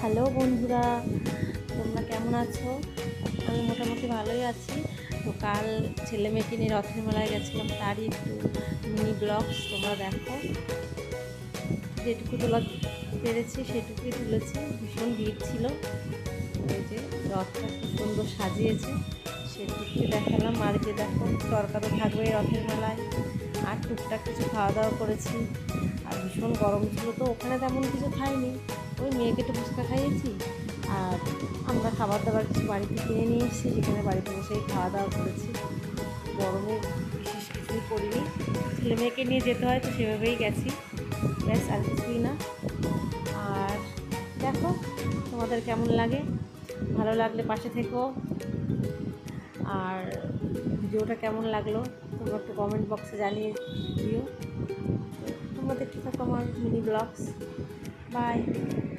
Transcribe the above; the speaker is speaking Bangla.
হ্যালো বন্ধুরা, তোমরা কেমন আছো? আমি মোটামুটি ভালোই আছি। তো কাল ছেলে মেয়েকে নিয়ে রথের মেলায় গেছিলাম, তারই একটু মিনি ব্লগস তোমরা দেখো। যেটুকু তোলা পেরেছি সেটুকুই তুলেছি। ভীষণ ভিড় ছিল। এই যে রথটা খুব সুন্দর সাজিয়েছে, সেটুকুই দেখালাম। আর যে দেখো, তরকারি থাকবে রথের মেলায়। আর টুকটাক কিছু খাওয়া দাওয়া করেছি। আর ভীষণ গরম ছিল তো, ওখানে তেমন কিছু খাইনি। ওই মেয়েকে একটু ফুচকা খাইয়েছি আর আমরা খাবার দাবার কিছু বাড়িতে কিনে নিয়ে এসেছি সেখানে বাড়িতে বসেই খাওয়া দাওয়া করেছি। গরমে বিশেষ কিছুই করিনি। ছেলে মেয়েকে নিয়ে যেতে হয় তো সেভাবেই গেছি। ব্যাস, আর কিছুই না। আর দেখো তোমাদের কেমন লাগে? ভালো লাগলে পাশে থেকো। আর ভিডিওটা কেমন লাগল তোমরা একটু কমেন্ট বক্সে জানিয়ে দিও। তো তোমরা দেখতে থাকো আমার মিনি ব্লগস Bye.